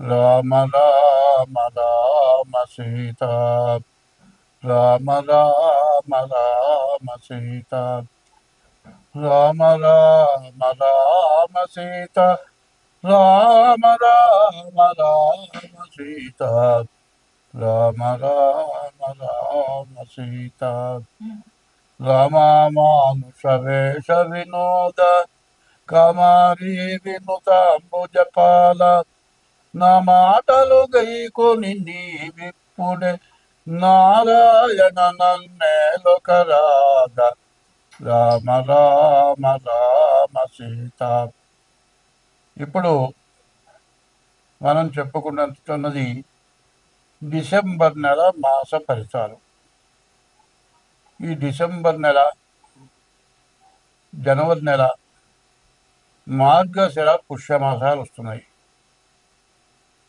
రామ రామ రామ సీత రామ రామ రామ సీత రామ రామ రామ సీత రామ రామ రామ సీత రామ రామ రామ సీత రామానుష వేష వినోద కమారి వినుతాంబుజపాల నా మాటలు గైకొని నీవిప్పుడే నారాయణ నన్నేలొకరాధ రామ రామ రామ సీత. ఇప్పుడు మనం చెప్పుకున్నది డిసెంబర్ నెల మాస ఫలితాలు ఈ డిసెంబర్ నెల జనవరి నెల మార్గశిర పుష్యమాసాలు వస్తున్నాయి.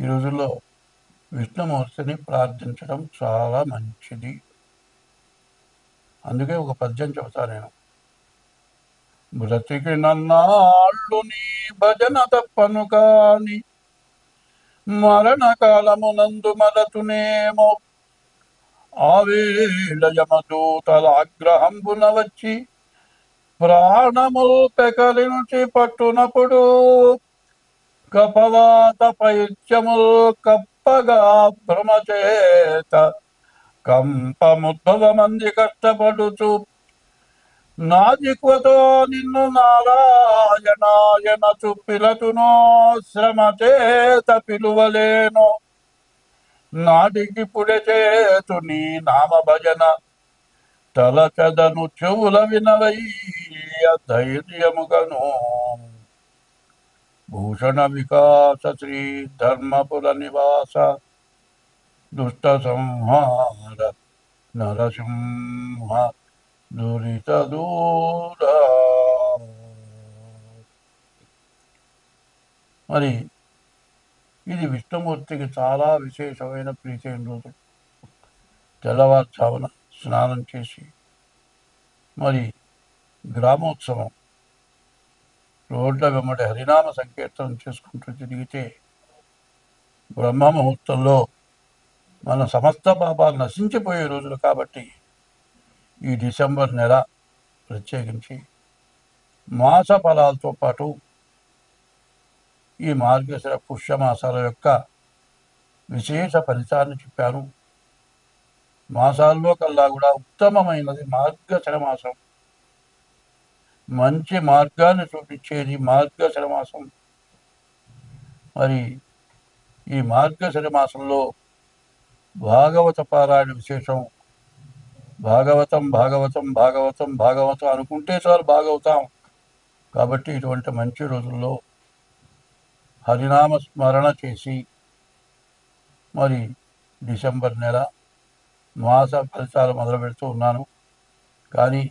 ఈ రోజుల్లో విష్ణుమూర్తిని ప్రార్థించడం చాలా మంచిది. అందుకే ఒక పద్యం చెబుతా నేను. బ్రతికి నన్నాళ్ళు నీ భజన తప్పను కాని మరణకాలమునందు మరతునేమో ఆవేళ యమదూతల ఆగ్రహంబున వచ్చి ప్రాణముల్ పెకలించి పట్టునప్పుడు కపవాత పైత్యముల్ కప్పగా భ్రమచేత కంపముద్భవ మంది కష్టపడుచు నాజిక్వతో నిన్ను నారాయణాయన చుప్పిలతునో శ్రమ చేత పిలువలేను. నాటికి పుడె చేతు నీ నామ భజన తలచదను చెవుల వినవయ్య ధైర్యముగను. భూషణ వికాస శ్రీ ధర్మపుర నివాస దుష్ట సంహార నరసింహ దురిత దూర మరి ఇది విష్ణుమూర్తికి చాలా విశేషమైన ప్రీతైన రోజు. తెల్లవారుజామున స్నానం చేసి మరి గ్రామోత్సవం రోడ్ల వెంబడి హరినామ సంకీర్తనం చేసుకుంటూ తిరిగితే బ్రహ్మ ముహూర్తంలో మన సమస్త పాపాలు నశించిపోయే రోజులు కాబట్టి ఈ డిసెంబర్ నెల ప్రత్యేకించి మాస ఫలాలతో పాటు ఈ మార్గశిర పుష్యమాసాల యొక్క విశేష ఫలితాన్ని చెప్పాను. మాసాల్లో కల్లా కూడా ఉత్తమమైనది మార్గశిర మాసం. మంచి మార్గాన్ని చూపించేది మార్గశర మాసం. మరి ఈ మార్గశర మాసంలో భాగవత పారాయణ విశేషం. భాగవతం భాగవతం భాగవతం భాగవతం అనుకుంటే చాలు భాగవతం. కాబట్టి ఇటువంటి మంచి రోజుల్లో హరినామ స్మరణ చేసి మరి డిసెంబర్ నెల మాస ఫలితాలు మొదలు పెడుతూ ఉన్నాను. కానీ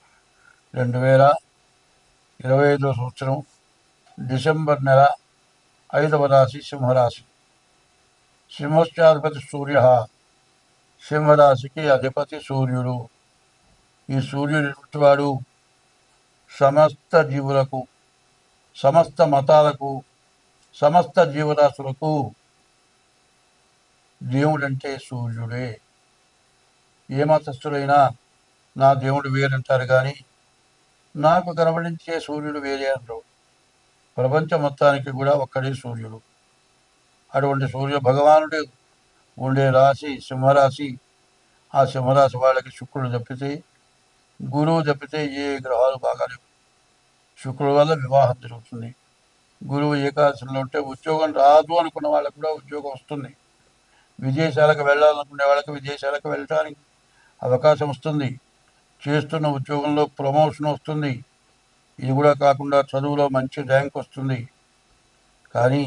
రెండు వేల ఇరవై ఐదో సంవత్సరం డిసెంబర్ నెల ఐదవ రాశి సింహరాశి. సింహశ్చాధిపతి సూర్య సింహరాశికి అధిపతి సూర్యుడు. ఈ సూర్యుడు వాడు సమస్త జీవులకు సమస్త మతాలకు సమస్త జీవరాశులకు దేవుడంటే సూర్యుడే. ఏ మతస్థులైనా నా దేవుడు వేరంటారు కానీ నాకు కనబడించే సూర్యుడు వేరే అంటావు. ప్రపంచ మొత్తానికి కూడా ఒక్కడే సూర్యుడు. అటువంటి సూర్య భగవానుడు ఉండే రాశి సింహరాశి. ఆ సింహరాశి వాళ్ళకి శుక్రుడు తప్పితే గురువు తప్పితే ఏ గ్రహాలు బాగాలేవు. శుక్రుడు వల్ల వివాహం జరుగుతుంది. గురువు ఏకాదశిలో ఉంటే ఉద్యోగం రాదు అనుకున్న వాళ్ళకు కూడా ఉద్యోగం వస్తుంది. విదేశాలకు వెళ్ళాలనుకునే వాళ్ళకి విదేశాలకు వెళ్ళడానికి అవకాశం వస్తుంది. చేస్తున్న ఉద్యోగంలో ప్రమోషన్ వస్తుంది. ఇది కూడా కాకుండా చదువులో మంచి ర్యాంక్ వస్తుంది. కానీ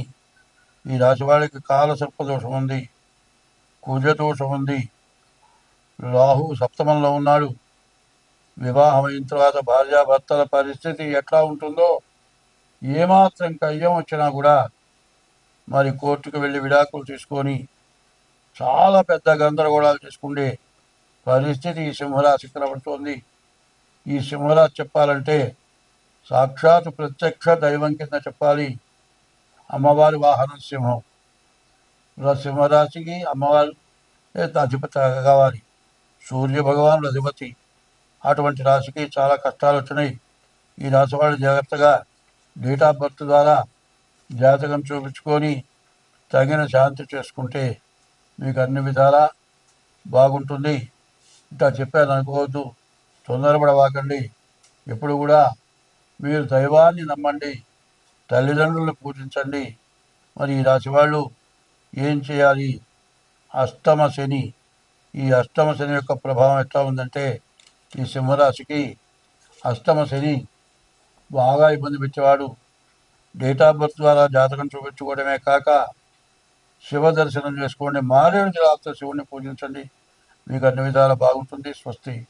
ఈ రాశి వాళ్ళకి కాల సర్పదోషం ఉంది. కుజదోషం ఉంది. రాహు సప్తమంలో ఉన్నాడు. వివాహం అయిన తర్వాత భార్యాభర్తల పరిస్థితి ఎట్లా ఉంటుందో ఏమాత్రం కయ్యం వచ్చినా కూడా మరి కోర్టుకు వెళ్ళి విడాకులు తీసుకొని చాలా పెద్ద గందరగోళాలు చేసుకుండే పరిస్థితి ఈ సింహరాశికి కనబడుతోంది ఈ సింహరాశి చెప్పాలంటే సాక్షాత్ ప్రత్యక్ష దైవం కింద చెప్పాలి. అమ్మవారి వాహనం సింహం. ఇలా సింహరాశికి అమ్మవారు అధిపతి కావాలి. సూర్య భగవానుడు అధిపతి. అటువంటి రాశికి చాలా కష్టాలు వచ్చినాయి. ఈ రాశి వాళ్ళు జాగ్రత్తగా డేట్ ఆఫ్ బర్త్ ద్వారా జాతకం చూపించుకొని తగిన శాంతి చేసుకుంటే మీకు అన్ని విధాలా బాగుంటుంది. ఇంకా చెప్పాను అనుకోవద్దు. తొందరపడవాకండి ఎప్పుడు కూడా మీరు దైవాన్ని నమ్మండి. తల్లిదండ్రులను పూజించండి. మరి ఈ రాశి వాళ్ళు ఏం చేయాలి? అష్టమ శని. ఈ అష్టమ శని యొక్క ప్రభావం ఎట్లా ఉందంటే ఈ సింహరాశికి అష్టమ శని బాగా ఇబ్బంది పెట్టేవాడు. డేట్ ఆఫ్ బర్త్ ద్వారా జాతకం చూపించుకోవడమే కాక శివ దర్శనం చేసుకోండి. మారేడు జలాలతో శివుణ్ణి పూజించండి. మీకు అన్ని విధాలా బాగుంటుంది స్వస్తి.